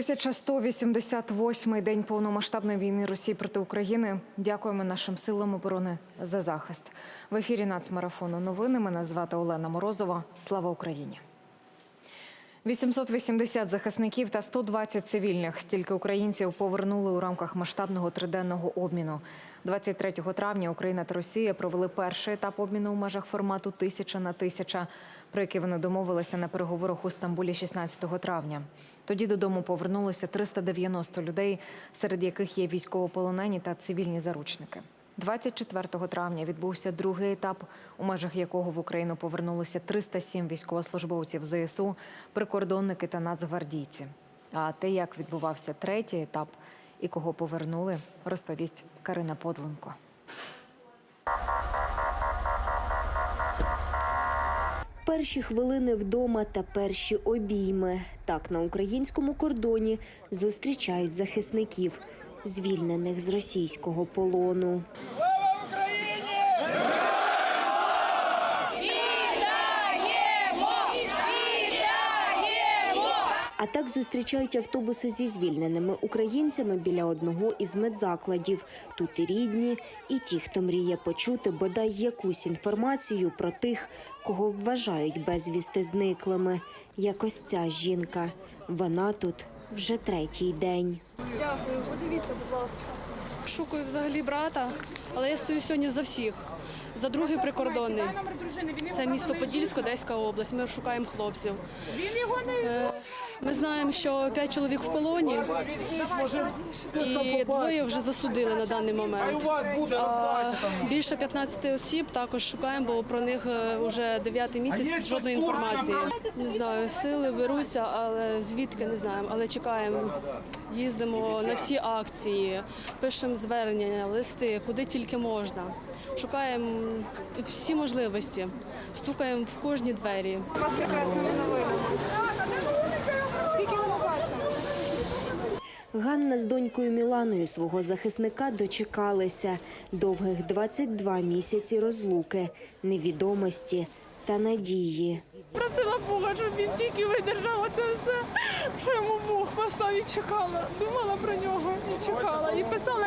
1188-й день повномасштабної війни Росії проти України. Дякуємо нашим силам оборони за захист. В ефірі нацмарафону новини. Мене звати Олена Морозова. Слава Україні. 880 захисників та 120 цивільних. Стільки українців повернули у рамках масштабного триденного обміну. 23 травня Україна та Росія провели перший етап обміну у межах формату тисяча на тисяча, про який вони домовилися на переговорах у Стамбулі 16 травня. Тоді додому повернулося 390 людей, серед яких є військовополонені та цивільні заручники. 24 травня відбувся другий етап, у межах якого в Україну повернулося 307 військовослужбовців ЗСУ, прикордонники та нацгвардійці. А те, як відбувався третій етап і кого повернули, розповість Карина Подленко. Перші хвилини вдома та перші обійми. Так на українському кордоні зустрічають захисників, звільнених з російського полону. А так зустрічають автобуси зі звільненими українцями біля одного із медзакладів. Тут і рідні, і ті, хто мріє почути бодай якусь інформацію про тих, кого вважають безвісти зниклими. Як ось ця жінка. Вона тут вже третій день. Дякую, подивіться, будь ласка. Шукаю взагалі брата, але я стою сьогодні за всіх. За другий прикордонний. Це місто Подільськ, Одеська область. Ми шукаємо хлопців. Він його Е, Ми знаємо, що п'ять чоловік в полоні і двоє вже засудили на даний момент. А Більше 15 осіб також шукаємо, бо про них е, вже дев'ятий місяць жодної інформації. Не знаю, сили беруться, але звідки не знаємо. Але чекаємо, їздимо на всі акції, пишемо звернення, листи, куди тільки можна. Шукаємо всі можливості, стукаємо в кожні двері. Ганна з донькою Міланою свого захисника дочекалися довгих 22 місяці розлуки, невідомості та надії. Просила Бога, щоб він тільки видержав це все, що йому Бог поставив і чекала. Думала про нього і чекала. І писала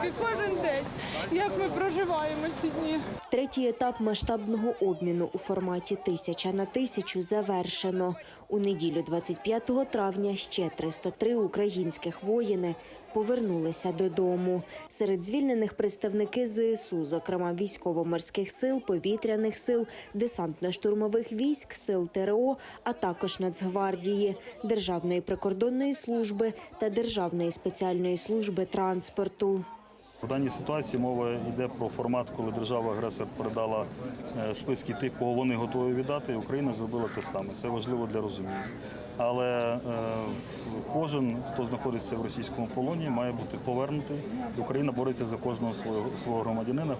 смс-ки кожен день, як ми проживаємо ці дні. Третій етап масштабного обміну у форматі тисяча на тисячу завершено. У неділю 25 травня ще 303 українських воїни повернулися додому. Серед звільнених представники ЗСУ, зокрема військово-морських сил, повітряних сил, десантно-штурмових військ, сил ТРО, а також Нацгвардії, Державної прикордонної служби та Державної спеціальної служби транспорту. В даній ситуації мова йде про формат, коли держава-агресор передала е, списки тих, кого вони готові віддати, і Україна зробила те саме. Це важливо для розуміння. Але е, кожен, хто знаходиться в російському полоні, має бути повернутий. Україна бореться за кожного свого, свого громадянина.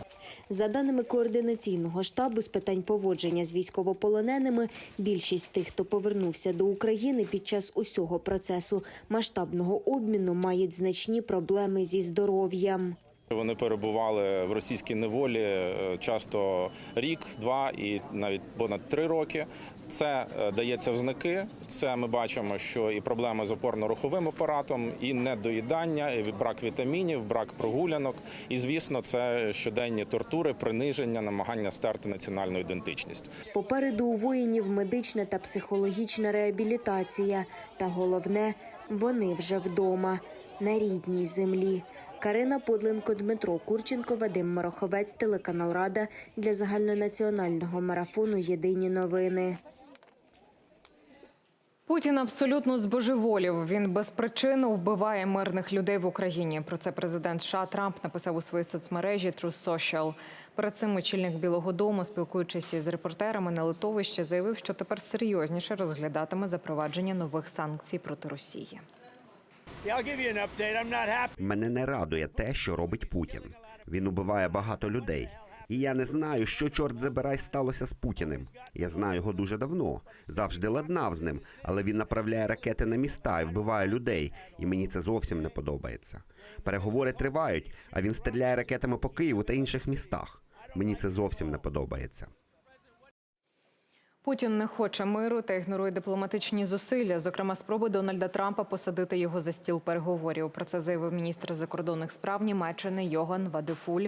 За даними координаційного штабу з питань поводження з військовополоненими, більшість тих, хто повернувся до України під час усього процесу масштабного обміну, мають значні проблеми зі здоров'ям. Вони перебували в російській неволі е, часто рік, два і навіть понад три роки. Це е, дається в знаки. Це ми бачимо, що і проблеми з опорно-руховим апаратом, і недоїдання, і брак вітамінів, брак прогулянок. І звісно, це щоденні тортури, приниження, намагання стерти національну ідентичність. Попереду у воїнів медична та психологічна реабілітація. Та головне, вони вже вдома, на рідній землі. Карина Подленко, Дмитро Курченко, Вадим Мароховець, телеканал Рада для загальнонаціонального марафону Єдині новини. Путін абсолютно збожеволів. Він без причини вбиває мирних людей в Україні. Про це президент США Трамп написав у своїй соцмережі True Social. Перед цим очільник Білого Дому, спілкуючись із репортерами на литовищі, заявив, що тепер серйозніше розглядатиме запровадження нових санкцій проти Росії. Мене не радує те, що робить Путін. Він убиває багато людей. І я не знаю, що чорт забирай сталося з Путіним. Я знаю його дуже давно, завжди ладнав з ним, але він направляє ракети на міста і вбиває людей, і мені це зовсім не подобається. Переговори тривають, а він стріляє ракетами по Києву та інших містах. Мені це зовсім не подобається. Путін не хоче миру та ігнорує дипломатичні зусилля, зокрема спроби Дональда Трампа посадити його за стіл переговорів. Про це заявив міністр закордонних справ Німеччини Йоган Вадефуль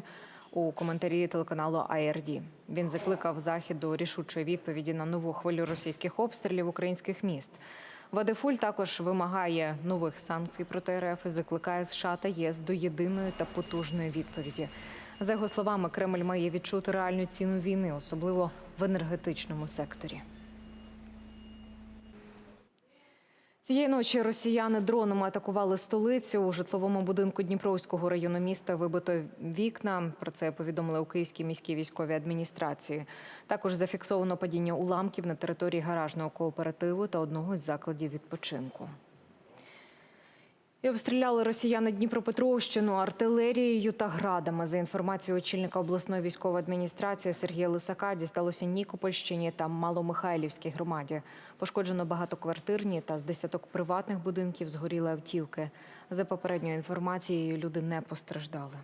у коментарі телеканалу ARD. Він закликав захід до рішучої відповіді на нову хвилю російських обстрілів українських міст. Вадефуль також вимагає нових санкцій проти РФ і закликає США та ЄС до єдиної та потужної відповіді. За його словами, Кремль має відчути реальну ціну війни, особливо в енергетичному секторі. Цієї ночі росіяни дронами атакували столицю у житловому будинку Дніпровського району міста. Вибито вікна. Про це повідомили у Київській міській військовій адміністрації. Також зафіксовано падіння уламків на території гаражного кооперативу та одного з закладів відпочинку. І обстріляли росіяни Дніпропетровщину артилерією та градами. За інформацією очільника обласної військової адміністрації Сергія Лисака, дісталося Нікопольщині та Маломихайлівській громаді. Пошкоджено багатоквартирні та з десяток приватних будинків згоріли автівки. За попередньою інформацією, люди не постраждали.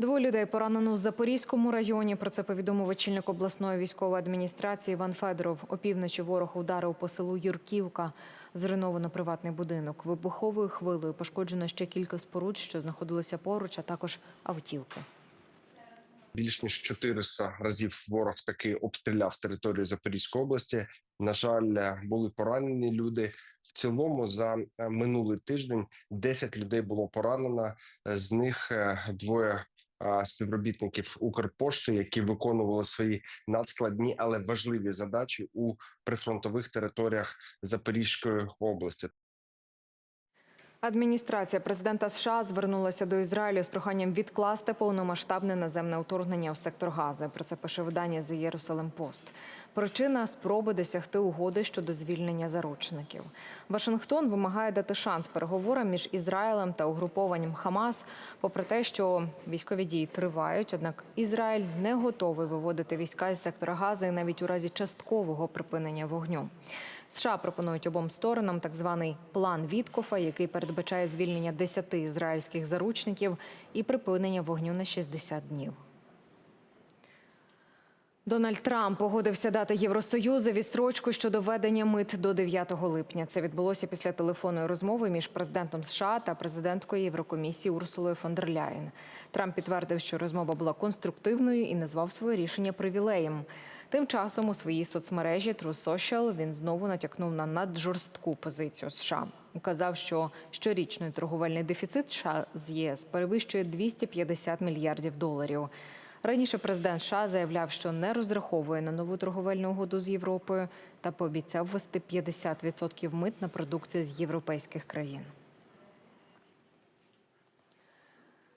Двоє людей поранено у Запорізькому районі. Про це повідомив очільник обласної військової адміністрації Іван Федоров. Опівночі ворог ударив по селу Юрківка. Зруйновано приватний будинок. Вибуховою хвилею пошкоджено ще кілька споруд, що знаходилися поруч, а також автівки. більш ніж 400 разів ворог таки обстріляв територію Запорізької області. На жаль, е, були поранені люди. В цілому за е, минулий тиждень 10 людей було поранено. З них е, двоє співробітників Укрпошти, які виконували свої надскладні, але важливі задачі у прифронтових територіях Запорізької області. Адміністрація президента США звернулася до Ізраїлю з проханням відкласти повномасштабне наземне вторгнення у сектор Гази. Про це пише видання The Jerusalem Post. Причина спроби досягти угоди щодо звільнення заручників. Вашингтон вимагає дати шанс переговорам між Ізраїлем та угрупованням Хамас, попри те, що військові дії тривають. Однак Ізраїль не готовий виводити війська із сектора Гази навіть у разі часткового припинення вогню. США пропонують обом сторонам так званий план Віткофа, який передбачає звільнення 10 ізраїльських заручників і припинення вогню на 60 днів. Дональд Трамп погодився дати Євросоюзу відстрочку щодо введення мит до 9 липня. Це відбулося після телефонної розмови між президентом США та президенткою Єврокомісії Урсулою фон дер Ляєн. Трамп підтвердив, що розмова була конструктивною і назвав своє рішення привілеєм. Тим часом у своїй соцмережі True Social він знову натякнув на наджорстку позицію США. Указав, що щорічний торговельний дефіцит США з ЄС перевищує 250 мільярдів доларів. Раніше президент США заявляв, що не розраховує на нову торговельну угоду з Європою та пообіцяв ввести 50% мит на продукцію з європейських країн.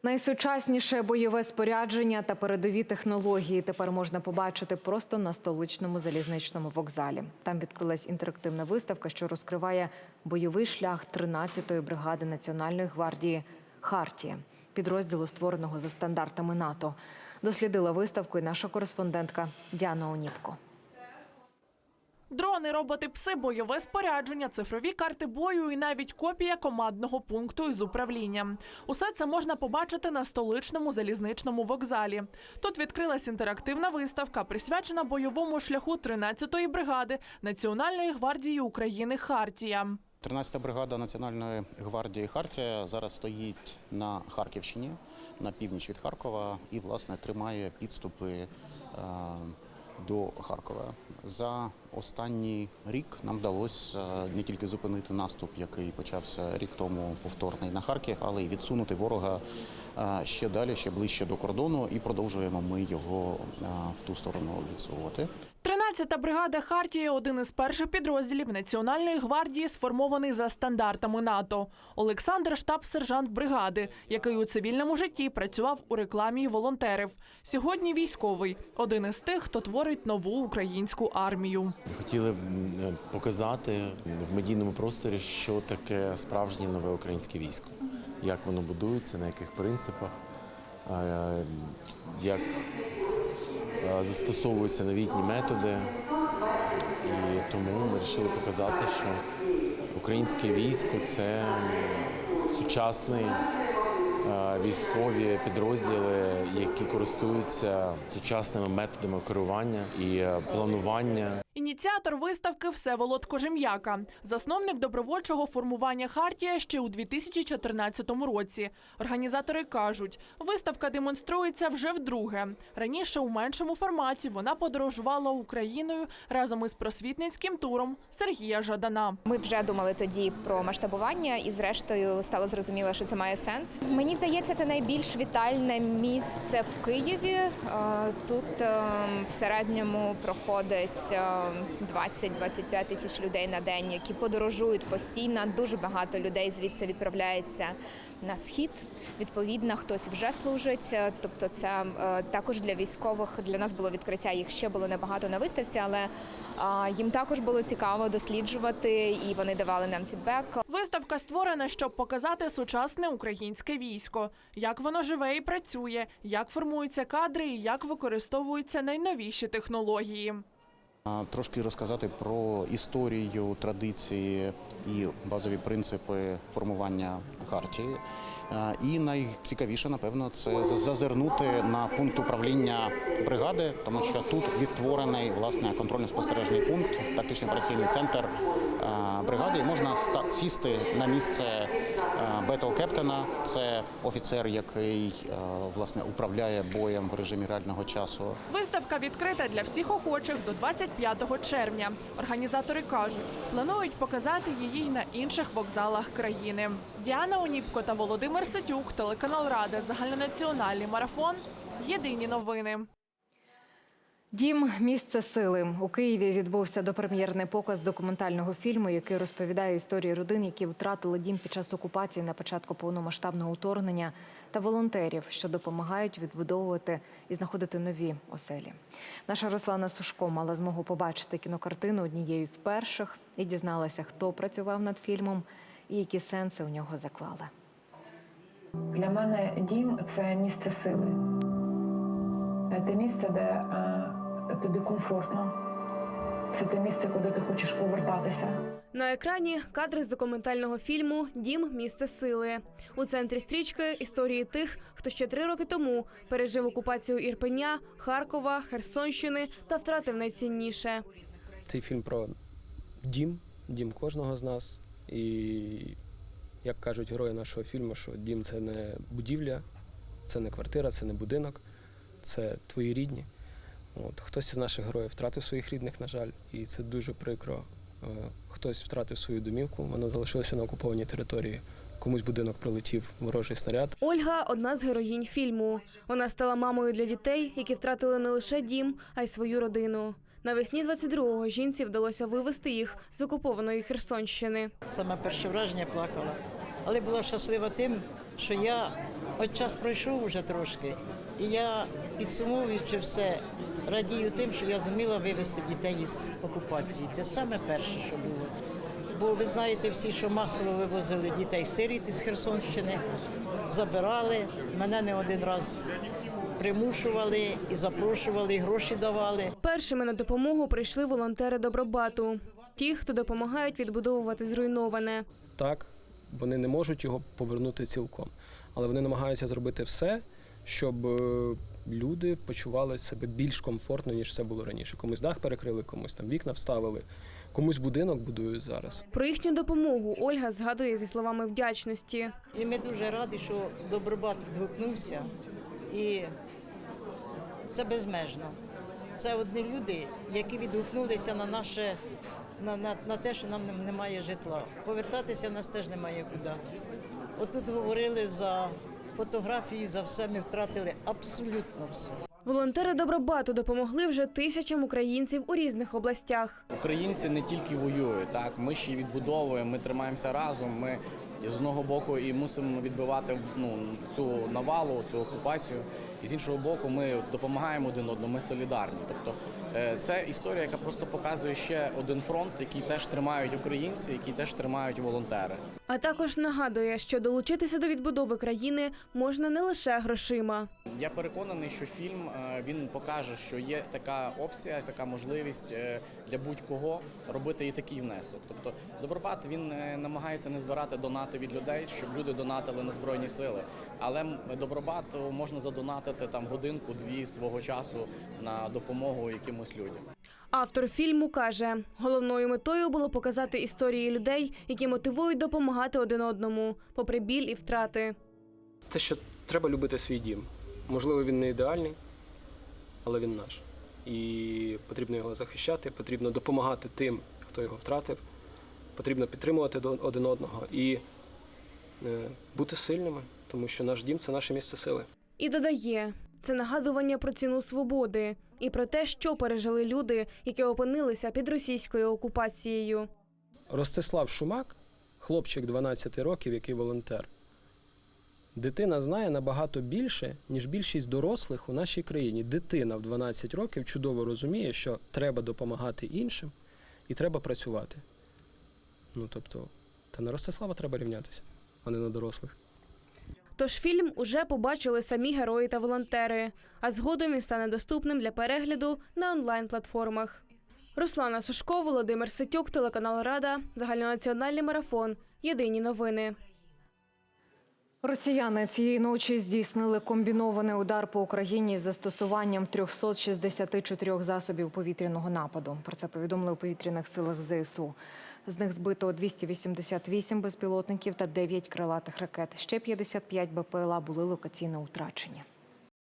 Найсучасніше бойове спорядження та передові технології тепер можна побачити просто на столичному залізничному вокзалі. Там відкрилась інтерактивна виставка, що розкриває бойовий шлях 13-ї бригади Національної гвардії Хартія, підрозділу створеного за стандартами НАТО. Дослідила виставку і наша кореспондентка Діана Оніпко. Дрони, роботи, пси, бойове спорядження, цифрові карти бою і навіть копія командного пункту із управлінням. Усе це можна побачити на столичному залізничному вокзалі. Тут відкрилась інтерактивна виставка, присвячена бойовому шляху 13-ї бригади Національної гвардії України Хартія. 13-та бригада Національної гвардії Хартія зараз стоїть на Харківщині, на північ від Харкова, і власне тримає підступи е, до Харкова. За останній рік нам вдалося е, не тільки зупинити наступ, який почався рік тому повторний на Харків, але й відсунути ворога е, ще далі, ще ближче до кордону, і продовжуємо ми його в ту сторону відсувати. 13-та бригада Хартія один із перших підрозділів Національної гвардії, сформований за стандартами НАТО. Олександр штаб-сержант бригади, який у цивільному житті працював у рекламі волонтерів. Сьогодні військовий, один із тих, хто творить нову українську армію. Хотіли б показати в медійному просторі, що таке справжнє нове українське військо, як воно будується, на яких принципах, е, як е, застосовуються новітні методи. І тому ми вирішили показати, що українське військо це сучасний е, військові підрозділи, які користуються сучасними методами керування і е, планування. Ініціатор виставки Всеволод Кожем'яка, засновник добровольчого формування Хартія ще у 2014 році. Організатори кажуть, виставка демонструється вже вдруге. Раніше у меншому форматі вона подорожувала Україною разом із просвітницьким туром Сергія Жадана. Ми вже думали тоді про масштабування, і зрештою стало зрозуміло, що це має сенс. Мені здається, це найбільш вітальне місце в Києві. Е, Тут е, в середньому проходить е, 20-25 тисяч людей на день, які подорожують постійно. Дуже багато людей звідси відправляється на схід. Відповідно, хтось вже служить. Е, Тобто, це е, також для військових для нас було відкриття. Їх ще було небагато на виставці, але їм також було цікаво досліджувати, і вони давали нам фідбек. Виставка створена, щоб показати сучасне українське військо, як воно живе і працює, як формуються кадри і як використовуються найновіші технології. Трошки розказати про історію, традиції і базові принципи формування хартії. А, І найцікавіше, напевно, це зазирнути на пункт управління бригади, тому що тут відтворений власне контрольно-спостережний пункт, тактичний операційний центр бригади. І можна сісти на місце бетл кептена. Це офіцер, який власне управляє боєм в режимі реального часу. Виставка відкрита для всіх охочих до 25 червня. Організатори кажуть, планують показати її на інших вокзалах країни. Діана Оніпко та Володимир Сетюк, телеканал Рада, загальнонаціональний марафон. Єдині новини. Дім місце сили у Києві відбувся допрем'єрний показ документального фільму, який розповідає історії родин, які втратили дім під час окупації на початку повномасштабного вторгнення, та волонтерів, що допомагають відбудовувати і знаходити нові оселі. Наша Руслана Сушко мала змогу побачити кінокартину однією з перших і дізналася, хто працював над фільмом і які сенси у нього заклали. Для мене дім це місце сили. Це місце, де е, тобі комфортно. Це те місце, куди ти хочеш повертатися. На екрані кадри з документального фільму Дім місце сили. У центрі стрічки історії тих, хто ще три роки тому пережив окупацію Ірпеня, Харкова, Херсонщини та втратив найцінніше. Цей фільм про дім, дім кожного з нас. І як кажуть герої нашого фільму, що дім це не будівля, це не квартира, це не будинок, це твої рідні. От, хтось із наших героїв втратив своїх рідних, на жаль, і це дуже прикро. Е, Хтось втратив свою домівку, вона залишилася на окупованій території. Комусь будинок прилетів ворожий снаряд. Ольга одна з героїнь фільму. Вона стала мамою для дітей, які втратили не лише дім, а й свою родину. Навесні 22-го жінці вдалося вивезти їх з окупованої Херсонщини. Саме перше враження плакала. Але була щаслива тим, що я от час пройшов вже трошки, і я підсумовуючи все, радію тим, що я зуміла вивезти дітей із окупації. Це саме перше, що було. Бо ви знаєте всі, що масово вивозили дітей сиріт із Херсонщини, забирали. Мене не один раз примушували і запрошували, і гроші давали. Першими на допомогу прийшли волонтери Добробату. Ті, хто допомагають відбудовувати зруйноване. Так, вони не можуть його повернути цілком, але вони намагаються зробити все, щоб е, люди почували себе більш комфортно, ніж це було раніше. Комусь дах перекрили, комусь там вікна вставили, комусь будинок будують зараз. Про їхню допомогу Ольга згадує зі словами вдячності. І ми дуже раді, що Добробат відгукнувся. І це безмежно. Це одні люди, які відгукнулися на наше на, на, на те, що нам немає житла. Повертатися в нас теж немає куди. Отут говорили за фотографії, за все ми втратили абсолютно все. Волонтери Добробату допомогли вже тисячам українців у різних областях. Українці не тільки воюють, так ми ще й відбудовуємо, ми тримаємося разом. Ми з одного боку і мусимо відбивати ну, цю навалу, цю окупацію. І з іншого боку, ми допомагаємо один одному, ми солідарні. Тобто е, це історія, яка просто показує ще один фронт, який теж тримають українці, який теж тримають волонтери. А також нагадує, що долучитися до відбудови країни можна не лише грошима. Я переконаний, що фільм е, він покаже, що є така опція, така можливість е, для будь-кого робити і такий внесок. Тобто Добробат він намагається не збирати донати від людей, щоб люди донатили на збройні сили. Але добробат можна задонатити там годинку-дві свого часу на допомогу якимось людям. Автор фільму каже, головною метою було показати історії людей, які мотивують допомагати один одному, попри біль і втрати. Те, що треба любити свій дім. Можливо, він не ідеальний, але він наш. І потрібно його захищати, потрібно допомагати тим, хто його втратив, потрібно підтримувати до- один одного і е, бути сильними, тому що наш дім це наше місце сили. І додає, це нагадування про ціну свободи і про те, що пережили люди, які опинилися під російською окупацією. Ростислав Шумак, хлопчик 12 років, який волонтер. Дитина знає набагато більше, ніж більшість дорослих у нашій країні. Дитина в 12 років чудово розуміє, що треба допомагати іншим і треба працювати. Ну тобто, та на Ростислава треба рівнятися, а не на дорослих. Тож фільм уже побачили самі герої та волонтери, а згодом він стане доступним для перегляду на онлайн-платформах. Руслана Сушко, Володимир Ситюк, телеканал Рада, загальнонаціональний марафон. Єдині новини. Росіяни цієї ночі здійснили комбінований удар по Україні з застосуванням 364 засобів повітряного нападу. Про це повідомили у повітряних силах ЗСУ. З них збито 288 безпілотників та 9 крилатих ракет. Ще 55 БПЛА були локаційно втрачені.